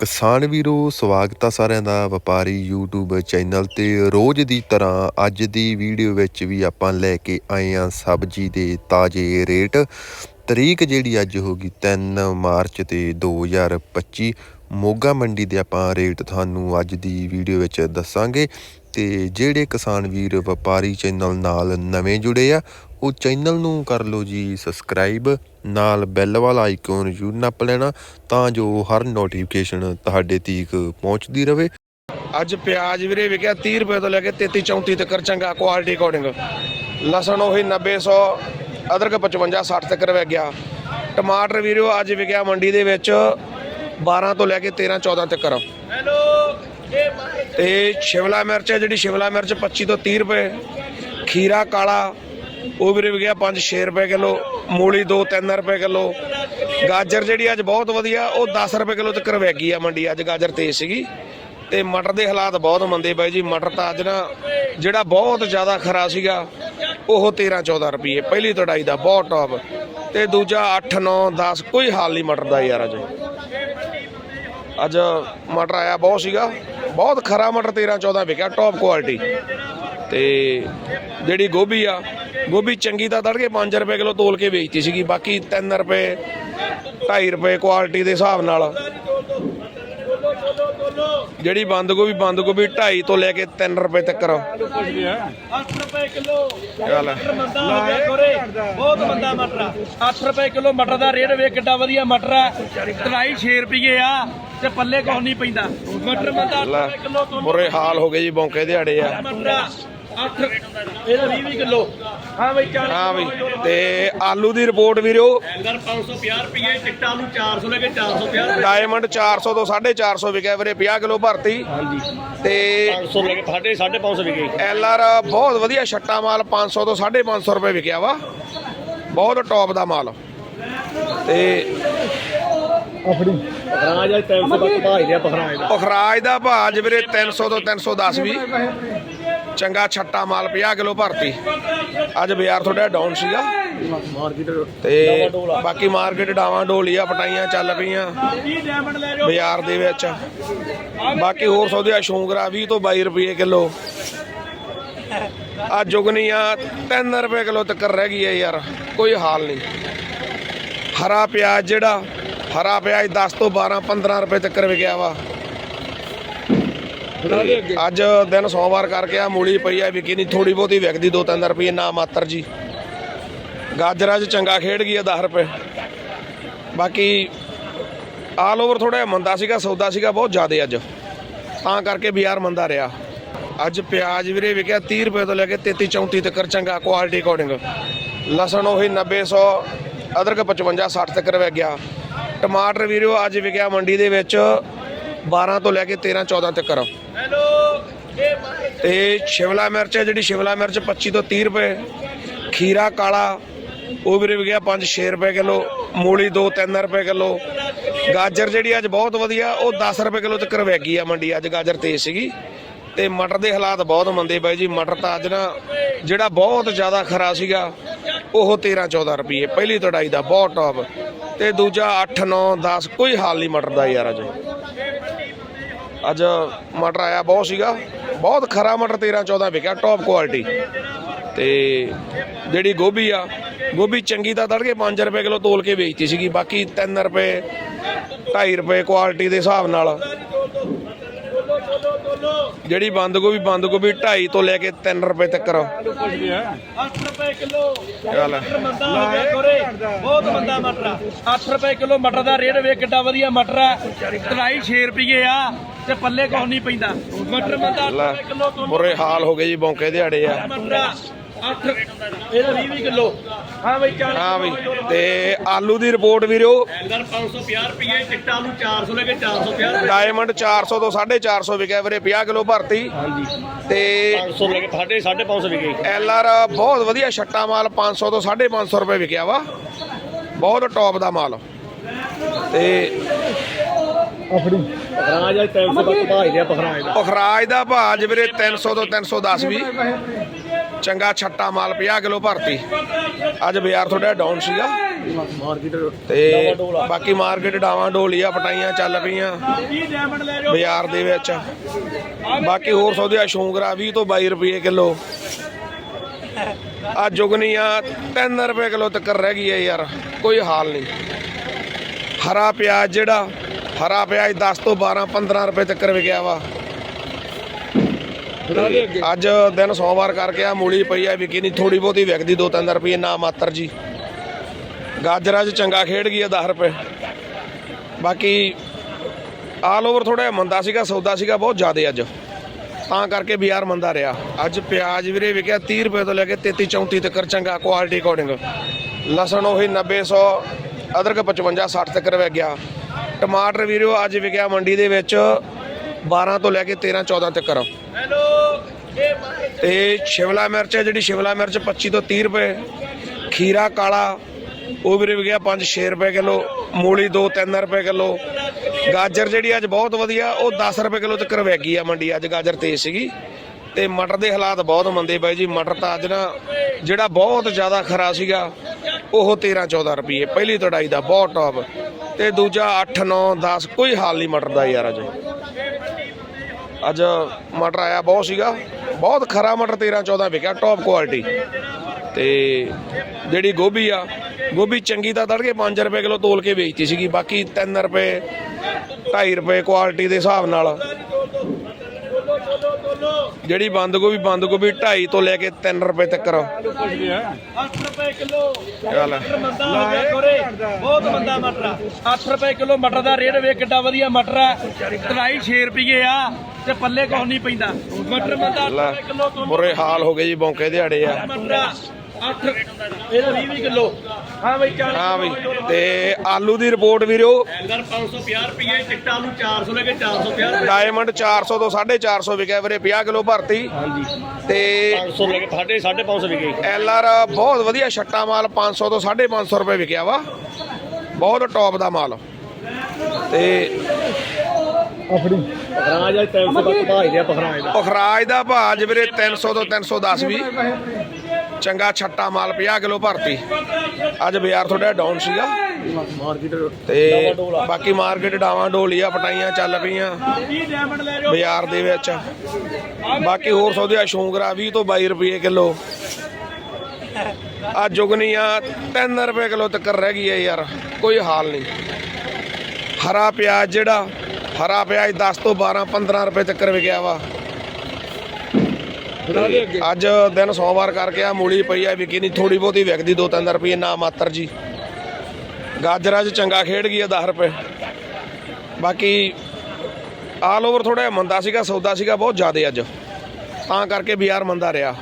ਕਿਸਾਨ ਵੀਰੋ, ਸਵਾਗਤ ਆ ਸਾਰਿਆਂ ਦਾ ਵਪਾਰੀ YouTube ਚੈਨਲ ਤੇ। ਰੋਜ਼ ਦੀ ਤਰ੍ਹਾਂ ਅੱਜ ਦੀ ਵੀਡੀਓ ਵਿੱਚ ਵੀ ਆਪਾਂ ਲੈ ਕੇ ਆਏ ਆ ਸਬਜ਼ੀ ਦੇ ਤਾਜ਼ੇ ਰੇਟ। ਤਰੀਕ ਜਿਹੜੀ ਅੱਜ ਹੋਗੀ 3 ਮਾਰਚ ਤੇ 2025 ਮੋਗਾ ਮੰਡੀ ਦੇ ਆਪਾਂ ਰੇਟ ਤੁਹਾਨੂੰ ਅੱਜ ਦੀ ਵੀਡੀਓ ਵਿੱਚ ਦੱਸਾਂਗੇ। ਤੇ ਜਿਹੜੇ ਕਿਸਾਨ ਵੀਰ ਵਪਾਰੀ ਚੈਨਲ ਨਾਲ ਨਵੇਂ ਜੁੜੇ ਆ, ਉਹ ਚੈਨਲ ਨੂੰ ਕਰ ਲਓ ਜੀ ਸਬਸਕ੍ਰਾਈਬ ਨਾਲ ਬੈਲ ਵਾਲਾ ਆਈਕਨ ਜ਼ਰੂਰ ਨੱਪ ਲੈਣਾ ਤਾਂ ਜੋ ਹਰ ਨੋਟੀਫਿਕੇਸ਼ਨ ਤੁਹਾਡੇ ਤੀਕ ਪਹੁੰਚਦੀ ਰਹੇ। ਅੱਜ ਪਿਆਜ਼ ਵੀਰੇ ਵਿਕਿਆ 30 ਰੁਪਏ ਤੋਂ ਲੈ ਕੇ 33 34 ਤੱਕ ਚੰਗਾ ਕੁਆਲਿਟੀ ਅਕੋਰਡਿੰਗ ਲਸਣ ਉਹੀ 90 100 ਅਦਰਕ 55 60 ਤੱਕ ਵਿਕ ਗਿਆ। ਟਮਾਟਰ ਵੀਰੋ ਅੱਜ ਵਿਕਿਆ ਮੰਡੀ ਦੇ ਵਿੱਚ 12 ਤੋਂ ਲੈ ਕੇ 13 14 ਤੱਕ। ਤੇ ਸ਼ਿਮਲਾ ਮਿਰਚ ਹੈ, ਜਿਹੜੀ ਸ਼ਿਮਲਾ ਮਿਰਚ 25 ਤੋਂ 30 ਰੁਪਏ। ਖੀਰਾ ਕਾਲਾ ਉਹ ਵੀਰੇ ਵਿਕਿਆ 5 6 ਰੁਪਏ ਕਿਲੋ, ਮੂਲੀ 2 3 ਰੁਪਏ ਕਿਲੋ। ਗਾਜਰ ਜਿਹੜੀ ਅੱਜ ਬਹੁਤ ਵਧੀਆ, ਉਹ 10 ਰੁਪਏ ਕਿਲੋ ਤੱਕ ਵਿਕ ਗਈ ਆ ਮੰਡੀ, ਅੱਜ ਗਾਜਰ ਤੇਜ਼ ਸੀਗੀ। ਤੇ ਮਟਰ ਦੇ ਹਾਲਾਤ ਬਹੁਤ ਮੰਦੇ ਬਾਈ ਜੀ, ਮਟਰ ਤਾਂ ਅੱਜ ਨਾ ਜਿਹੜਾ ਬਹੁਤ ਜ਼ਿਆਦਾ ਖਰਾ ਸੀਗਾ, ਉਹ 13 14 ਰੁਪਏ ਪਹਿਲੀ ਤੜਾਈ ਦਾ, ਬਹੁਤ ਟੌਪ ਤੇ ਦੂਜਾ 8 9 10 ਕੋਈ ਹਾਲ ਨਹੀਂ ਮਟਰ ਦਾ ਯਾਰ ਅੱਜ। ਅੱਜ ਮਟਰ ਆਇਆ ਬਹੁਤ ਸੀਗਾ, ਬਹੁਤ ਖਰਾ ਮਟਰ 13 14 ਵਿਕਿਆ ਟੌਪ ਕੁਆਲਿਟੀ ਤੇ ਜਿਹੜੀ ਗੋਭੀ ਆ ਗੋਭੀ ਚੰਗੀ ਤਾਂ ਤੜਕੇ 5 ਰੁਪਏ ਕਿਲੋ ਤੋਲ ਕੇ ਵੇਚਤੀ ਸੀਗੀ ਬਾਕੀ 3 ਰੁਪਏ 2.5 ਰੁਪਏ ਕੁਆਲਿਟੀ ਦੇ ਹਿਸਾਬ ਨਾਲ। ਜਿਹੜੀ ਬੰਦ ਗੋਭੀ ਬੰਦ ਗੋਭੀ 2.5 ਤੋਂ ਲੈ ਕੇ 3 ਰੁਪਏ ਤੱਕ। 8 ਰੁਪਏ ਕਿਲੋ। ਚੱਲ ਮੰਦਾ ਹੋ ਗਿਆ ਬਹੁਤ ਮੰਦਾ ਮਟਰ ਆ। 8 ਰੁਪਏ ਕਿਲੋ ਮਟਰ ਦਾ ਰੇਟ ਵੇਖ ਕਿੱਡਾ ਵਧੀਆ ਮਟਰ ਆ। ਤਰਾਈ 6 ਰੁਪਏ ਆ ਤੇ ਪੱਲੇ ਕੁਛ ਨਹੀਂ ਪੈਂਦਾ। ਮਟਰ ਮੰਦਾ 8 ਲੈ ਰੁਪਏ ਕਿਲੋ ਤੋਂ ਬੁਰੇ ਹਾਲ ਹੋ ਗਏ ਜੀ ਬੌਂਕੇ ਦਿਹਾੜੇ ਮਟਰ ਆ। 8 ਇਹਦਾ 20 ਕਿਲੋ। ਹਾਂ ਬਈ 40 ਹਾਂ ਬਈ। ਤੇ ਆਲੂ ਦੀ ਰਿਪੋਰਟ ਵੀਰੋ। ਅੰਦਰ 550 ਰੁਪਏ ਚਿੱਟਾ ਆਲੂ 400 ਲੈ ਕੇ 450 ਡਾਇਮੰਡ 400 ਤੋਂ 450 ਵਿਕਿਆ ਵੀਰੇ 50 ਕਿਲੋ ਭਰਤੀ। ਹਾਂਜੀ। ਤੇ 500 ਲੈ ਕੇ ਸਾਢੇ 550 ਵਿਕੇ। ਐਲ ਆਰ ਬਹੁਤ ਵਧੀਆ ਛੱਟਾ ਮਾਲ 500 ਤੋਂ 550 ਰੁਪਏ ਵਿਕਿਆ ਵਾ। ਬਹੁਤ ਟੌਪ ਦਾ ਮਾਲ। ਤੇ ਪਖਰਾਜ ਅੱਜ 300 ਤੱਕ ਭਾਈ ਰਿਹਾ ਪਖਰਾਜ ਦਾ। ਭਾਅ ਵੀਰੇ 300 ਤੋਂ 310 ਵੀ ਚੰਗਾ ਛੱਟਾ ਮਾਲ 50 ਕਿਲੋ ਭਰਤੀ। ਅੱਜ ਬਾਜ਼ਾਰ ਥੋੜਾ ਡਾਊਨ ਸੀਗਾ। ਮਾਰਕੀਟ ਤੇ ਬਾਕੀ ਮਾਰਕੀਟ ਡਾਵਾਂ ਡੋਲੀਆਂ ਪਟਾਈਆਂ ਚੱਲ ਪਈਆਂ। ਬਾਜ਼ਾਰ ਦੇ ਵਿੱਚ। ਬਾਕੀ ਹੋਰ ਸੌਦੇ ਸ਼ੌਂਗਰਾ 20 ਤੋਂ 22 ਰੁਪਏ ਕਿਲੋ। ਆ ਜੁਗਨੀਆਂ 3 ਰੁਪਏ ਕਿਲੋ ਤੱਕ ਰਹਿ ਗਈ ਹੈ ਯਾਰ, ਕੋਈ ਹਾਲ ਨਹੀਂ। ਹਰਾ ਪਿਆਜ਼ ਜਿਹੜਾ, ਹਰਾ ਪਿਆਜ਼ 10 ਤੋਂ 12 15 ਰੁਪਏ ਤੱਕ ਵਿਕਿਆ ਵਾ। ਅੱਜ ਦਿਨ ਸੋਮਵਾਰ ਕਰਕੇ ਆ ਮੂਲੀ ਪਈ ਆ, ਵਿਕੀ ਨਹੀਂ ਥੋੜੀ ਬਹੁਤੀ ਵਿਕਦੀ 2-3 ਰੁਪਏ ਨਾ ਮਾਤਰ ਜੀ। ਗਾਜਰ ਅੱਜ ਚੰਗਾ ਖੇਡ ਗਈ ਆ 10 ਰੁਪਏ। ਬਾਕੀ ਆਲ ਓਵਰ ਥੋੜਾ ਜਿਹਾ ਮੰਦਾ ਸੀਗਾ, ਸੌਦਾ ਸੀਗਾ, ਬਹੁਤ ਜ਼ਿਆਦਾ ਅੱਜ। ਤਾਂ ਕਰਕੇ ਬਾਜ਼ਾਰ ਮੰਦਾ ਰਿਹਾ। ਅੱਜ ਪਿਆਜ਼ ਵੀਰੇ ਵਿਕਿਆ 30 ਰੁਪਏ ਤੋਂ ਲੈ ਕੇ 33 34 ਤੱਕ ਚੰਗਾ ਕੁਆਲਿਟੀ ਅਕੋਰਡਿੰਗ ਲਸਣ ਉਹੀ 90 100 ਅਦਰਕ 55 60 ਤੱਕ ਵਿਕ ਗਿਆ। ਟਮਾਟਰ ਵੀਰੋ ਅੱਜ ਵਿਕਿਆ ਮੰਡੀ ਦੇ ਵਿੱਚ 12 ਤੋਂ ਲੈ ਕੇ 13 14 ਤੱਕ ਹੈਲੋ ਤੇ ਸ਼ਿਮਲਾ ਮਿਰਚ ਹੈ, ਜਿਹੜੀ ਸ਼ਿਮਲਾ ਮਿਰਚ 25 ਤੋਂ 30 ਰੁਪਏ, ਖੀਰਾ ਕਾਲਾ, ਉਹ ਵੀਰੇ ਵਿਕਿਆ 5 6 ਰੁਪਏ ਕਿਲੋ, ਮੂਲੀ 2 3 ਰੁਪਏ ਕਿਲੋ। ਗਾਜਰ ਜਿਹੜੀ ਅੱਜ ਬਹੁਤ ਵਧੀਆ, ਉਹ 10 ਰੁਪਏ ਕਿਲੋ ਤੱਕ ਵਿਕ ਆ ਮੰਡੀ, ਅੱਜ ਗਾਜਰ ਤੇਜ਼ ਸੀਗੀ। ਤੇ ਮਟਰ ਦੇ ਹਾਲਾਤ ਬਹੁਤ ਮੰਦੇ ਬਾਈ ਜੀ, ਮਟਰ ਤਾਂ ਅੱਜ ਨਾ ਜਿਹੜਾ ਬਹੁਤ ਜ਼ਿਆਦਾ ਖਰਾ ਸੀਗਾ, ਉਹ 13 14 ਰੁਪਏ, ਪਹਿਲੀ ਤੜਾਈ ਦਾ ਬਹੁਤ ਟੌਪ ਤੇ ਦੂਜਾ 8 9 10 ਕੋਈ ਹਾਲ ਨਹੀਂ ਮਟਰ ਦਾ ਯਾਰ ਅਜੇ। ਅੱਜ ਮਟਰ ਆਇਆ ਬਹੁਤ ਸੀਗਾ। ਬਹੁਤ ਖਰਾ ਮਟਰ 13 14 ਵਿਕਿਆ ਟੌਪ ਕੁਆਲਿਟੀ ਤੇ ਜਿਹੜੀ ਗੋਭੀ ਆ ਗੋਭੀ ਚੰਗੀ ਤਾਂ ਤੜਕੇ 5 ਰੁਪਏ ਕਿਲੋ ਤੋਲ ਕੇ ਵੇਚਤੀ ਸੀਗੀ ਬਾਕੀ 3 ਰੁਪਏ 2.5 ਰੁਪਏ ਕੁਆਲਿਟੀ ਦੇ ਹਿਸਾਬ ਨਾਲ। ਜਿਹੜੀ ਬੰਦ ਗੋਭੀ ਬੰਦ ਗੋਭੀ 2.5 ਤੋਂ ਲੈ ਕੇ 3 ਰੁਪਏ ਤੱਕ। 8 ਰੁਪਏ ਕਿਲੋ। ਚੱਲ ਹੋ ਬਹੁਤ ਮੰਦਾ ਮਟਰ ਆ। 8 ਰੁਪਏ ਕਿਲੋ ਮਟਰ ਦਾ ਰੇਟ ਵੇਖ ਕਿੱਡਾ ਵਧੀਆ ਮਟਰ ਤਰਾਈ 6 ਰੁਪਏ ਆ। ਤੇ ਪੱਲੇ ਕੁਛ ਨਹੀਂ ਪੈਂਦਾ? ਮਟਰ ਮੰਦਾ 8 ਲੈ ਰੁਪਏ ਕਿਲੋ ਤੋਂ ਬੁਰੇ ਹਾਲ ਹੋ ਗਏ ਜੀ ਬੌਂਕੇ ਦਿਹਾੜੇ ਆ। ਮਟਰ ਆ 8 ਇਹਦਾ 20 ਕਿਲੋ। ਹਾਂ ਬਈ 40 ਹਾਂ ਬਈ ਤੇ ਆਲੂ ਦੀ ਰਿਪੋਰਟ ਵੀਰੋ। ਅੰਦਰ 550 ਰੁਪਏ ਚਿੱਟਾ ਆਲੂ 400 ਲੈ ਕੇ 450 ਡਾਇਮੰਡ 400 ਤੋਂ 450 ਵਿਕਿਆ ਵੀਰੇ 50 ਕਿਲੋ ਭਰਤੀ। ਹਾਂਜੀ। ਤੇ 500 ਲੈ ਕੇ ਸਾਢੇ 550 ਵਿਕੇ ਐਲ ਆਰ ਬਹੁਤ ਵਧੀਆ ਛੱਟਾ ਮਾਲ 500 ਤੋਂ 550 ਰੁਪਏ ਵਿਕਿਆ ਵਾ। ਬਹੁਤ ਟੌਪ ਦਾ ਮਾਲ। ਤੇ ਪਖਰਾਜ ਅੱਜ 300 ਤੱਕ ਭਾਈ ਰਿਹਾ ਪਖਰਾਜ ਦਾ। ਪਖਰਾਜ ਦਾ ਵੀਰੇ 300 ਤੋਂ 310 ਵੀ ਚੰਗਾ ਛੱਟਾ ਮਾਲ 50 ਕਿਲੋ ਭਰਤੀ। ਅੱਜ ਬਾਜ਼ਾਰ ਥੋੜਾ ਡਾਊਨ ਸੀਗਾ। ਮਾਰਕੀਟ ਤੇ ਬਾਕੀ ਮਾਰਕੀਟ ਡਾਵਾਂ ਡੋਲੀਆਂ ਪਟਾਈਆਂ ਚੱਲ ਪਈਆਂ। 20 ਡਾਇਮੰਡ ਲੈ ਜਾਓ ਬਾਜ਼ਾਰ ਦੇ ਵਿੱਚ। ਬਾਕੀ ਹੋਰ ਸੌਦੇ ਆ ਸ਼ੌਂਗਰਾ 20 ਤੋਂ 22 ਰੁਪਏ ਕਿਲੋ। ਆ ਜੁਗਨੀਆਂ 3 ਰੁਪਏ ਕਿਲੋ ਤੱਕ ਰਹਿ ਗਈ ਹੈ ਯਾਰ ਕੋਈ ਹਾਲ ਨਹੀਂ। ਹਰਾ ਪਿਆਜ਼ ਜਿਹੜਾ ਹਰਾ ਪਿਆਜ਼ 10 ਤੋਂ 12 15 ਰੁਪਏ ਤੱਕ ਵਿਕਿਆ ਵਾ। ਅੱਜ ਦਿਨ ਸੋਮਵਾਰ ਕਰਕੇ ਆ ਮੂਲੀ ਪਈ ਆ ਵਿਕੀ ਨਹੀਂ ਥੋੜੀ ਬਹੁਤੀ ਵਿਕਦੀ 2-3 ਰੁਪਏ ਨਾ ਮਾਤਰ ਜੀ। ਗਾਜਰਾਂ 'ਚ ਚੰਗਾ ਖੇਡ ਗਈ ਆ 10 ਰੁਪਏ। ਬਾਕੀ ਆਲ ਓਵਰ ਥੋੜਾ ਮੰਦਾ ਸੀਗਾ ਸੌਦਾ ਸੀਗਾ ਬਹੁਤ ਜ਼ਿਆਦਾ ਅੱਜ। ਤਾਂ ਕਰਕੇ ਬਾਜ਼ਾਰ ਮੰਦਾ ਰਿਹਾ। ਅੱਜ ਪਿਆਜ਼ ਵੀਰੇ ਵਿਕਿਆ 30 ਰੁਪਏ ਤੋਂ ਲੈ ਕੇ 33 34 ਤੱਕ ਚੰਗਾ ਕੁਆਲਿਟੀ ਅਕੋਰਡਿੰਗ ਲਸਣ ਉਹੀ 90 100 ਅਦਰਕ 55 60 ਤੱਕ ਵਿਕ ਗਿਆ। ਟਮਾਟਰ ਵੀਰੋ ਅੱਜ ਵਿਕਿਆ ਮੰਡੀ ਦੇ ਵਿੱਚ 12 ਤੋਂ ਲੈ ਕੇ 13 14 ਤੱਕ ਇਹ ਤੇ ਸ਼ਿਮਲਾ ਮਿਰਚ ਹੈ ਜਿਹੜੀ ਸ਼ਿਮਲਾ ਮਿਰਚ 25 ਤੋਂ 30 ਰੁਪਏ। ਖੀਰਾ ਕਾਲਾ ਉਹ ਵੀਰੇ ਵਿਕਿਆ 5-6 ਰੁਪਏ ਕਿਲੋ। ਮੂਲੀ 2-3 ਰੁਪਏ ਕਿਲੋ। ਗਾਜਰ ਜਿਹੜੀ ਅੱਜ ਬਹੁਤ ਵਧੀਆ ਉਹ 10 ਰੁਪਏ ਕਿਲੋ ਤੱਕ ਵੈਗੀ ਆ ਮੰਡੀ ਅੱਜ ਗਾਜਰ ਤੇਜ਼ ਸੀਗੀ। ਤੇ ਮਟਰ ਦੇ ਹਾਲਾਤ ਬਹੁਤ ਮੰਦੇ ਬਾਈ ਜੀ। ਮਟਰ ਤਾਂ ਅੱਜ ਨਾ ਜਿਹੜਾ ਬਹੁਤ ਜ਼ਿਆਦਾ ਖਰਾ ਸੀਗਾ ਉਹ 13-14 ਰੁਪਏ। ਪਹਿਲੀ ਤੜਾਈ ਦਾ ਬਹੁਤ ਟੌਪ ਤੇ ਦੂਜਾ 8-9 10 ਕੋਈ ਹਾਲ ਨਹੀਂ ਮਟਰ ਦਾ ਯਾਰ ਅੱਜ। ਅੱਜ ਮਟਰ ਆਇਆ ਬਹੁਤ ਸੀਗਾ। ਬਹੁਤ ਖਰਾ ਮਟਰ 13 14 ਵਿਕਿਆ ਟੌਪ ਕੁਆਲਿਟੀ ਤੇ ਜਿਹੜੀ ਗੋਭੀ ਆ, ਗੋਭੀ ਚੰਗੀ ਤਾਂ ਤੜਕੇ 5 ਰੁਪਏ ਕਿਲੋ ਤੋਲ ਕੇ ਵੇਚਤੀ ਸੀਗੀ। ਬਾਕੀ 3 ਰੁਪਏ 2.5 ਰੁਪਏ ਕੁਆਲਿਟੀ ਦੇ ਹਿਸਾਬ ਨਾਲ ਜਿਹੜੀ ਬੰਦ ਗੋਭੀ ਬੰਦ ਗੋਭੀ 2.5 ਤੋਂ ਲੈ ਕੇ 3 ਰੁਪਏ ਤੱਕ। 8 ਰੁਪਏ ਕਿਲੋ। ਚੱਲ ਮੰਦਾ ਹੋ ਗਿਆ ਖੋਰੇ। ਬਹੁਤ ਮੰਦਾ ਮਟਰ ਆ। 8 ਰੁਪਏ ਕਿਲੋ ਮਟਰ ਦਾ ਰੇਟ ਵੇਖ ਕਿੱਡਾ ਵਧੀਆ ਮਟਰ ਆ। ਤਰਾਈ 6 ਰੁਪਏ ਆ ਤੇ ਪੱਲੇ ਕੁਛ ਨਹੀਂ ਪੈਂਦਾ। ਮਟਰ ਮੰਦਾ 8 ਲੈ ਰੁਪਏ ਕਿਲੋ ਬੁਰੇ ਹਾਲ ਹੋ ਗਏ ਜੀ ਬੌਂਕੇ ਦਿਹਾੜੇ ਆ। 8 ਇਹਦਾ 20 ਕਿਲੋ। ਹਾਂ ਬਈ 40 ਹਾਂ ਬਈ ਤੇ ਆਲੂ ਦੀ ਰਿਪੋਰਟ ਵੀਰੋ। ਐਂਗਰ 550 ਰੁਪਏ ਚਿੱਟਾ ਆਲੂ 400 ਲੈ ਕੇ 450 ਰੁਪਏ ਡਾਇਮੰਡ 400 ਤੋਂ 450 ਵਿਕਿਆ ਵੀਰੇ 50 ਕਿਲੋ ਭਰਤੀ। ਹਾਂਜੀ। ਤੇ 500 ਲੈ ਕੇ ਸਾਢੇ 550 ਵਿਕੇ। ਐਲ ਆਰ ਬਹੁਤ ਵਧੀਆ ਛੱਟਾ ਮਾਲ 500 ਤੋਂ 550 ਰੁਪਏ ਵਿਕਿਆ ਵਾ। ਬਹੁਤ ਟੌਪ ਦਾ ਮਾਲ। ਤੇ ਰਾਜ ਅੱਜ 300 ਤੱਕ ਭਾਈ ਦੇ ਪਖਰਾਜ ਦਾ। ਪਖਰਾਜ ਦਾ ਭਾਅ ਅੱਜ ਵੀਰੇ 300 ਤੋਂ 310 ਵੀ। ਚੰਗਾ ਛੱਟਾ ਮਾਲ 50 ਕਿਲੋ ਭਰਤੀ। ਅੱਜ ਬਾਜ਼ਾਰ ਥੋੜਾ ਡਾਊਨ ਸੀਗਾ। ਤੇ ਬਾਕੀ ਮਾਰਕੀਟ ਡਾਵਾਂ ਡੋਲੀਆਂ ਪਟਾਈਆਂ ਚੱਲ ਪਈਆਂ ਬਾਜ਼ਾਰ ਦੇ ਵਿੱਚ। ਬਾਕੀ ਹੋਰ ਸੌਦੇ ਆ, ਸ਼ੌਂਗਰਾ 20 ਤੋਂ 22 ਰੁਪਏ ਕਿਲੋ। ਆ ਜੁਗਨੀਆਂ 3 ਰੁਪਏ ਕਿਲੋ ਤੱਕ ਰਹਿ ਗਈ ਹੈ ਯਾਰ, ਕੋਈ ਹਾਲ ਨਹੀਂ। ਹਰਾ ਪਿਆਜ਼ ਜਿਹੜਾ, ਹਰਾ ਪਿਆਜ਼ 10 ਤੋਂ 12 15 ਰੁਪਏ ਤੱਕ ਵਿਕਿਆ ਵਾ। ਅੱਜ ਦਿਨ ਸੋਮਵਾਰ ਕਰਕੇ ਆ ਮੂਲੀ ਪਈ ਆ ਵਿਕੀ ਨਹੀਂ ਥੋੜੀ ਬਹੁਤੀ ਵਿਕਦੀ 2-3 ਰੁਪਏ ਨਾ ਮਾਤਰ ਜੀ। ਗਾਜਰਾਂ 'ਚ ਚੰਗਾ ਖੇਡ ਗਈ ਆ 10 ਰੁਪਏ। ਬਾਕੀ ਆਲ ਓਵਰ ਥੋੜਾ ਮੰਦਾ ਸੀਗਾ, ਸੌਦਾ ਸੀਗਾ, ਬਹੁਤ ਜ਼ਿਆਦਾ ਅੱਜ। ਤਾਂ ਕਰਕੇ ਬਾਜ਼ਾਰ ਮੰਦਾ ਰਿਹਾ।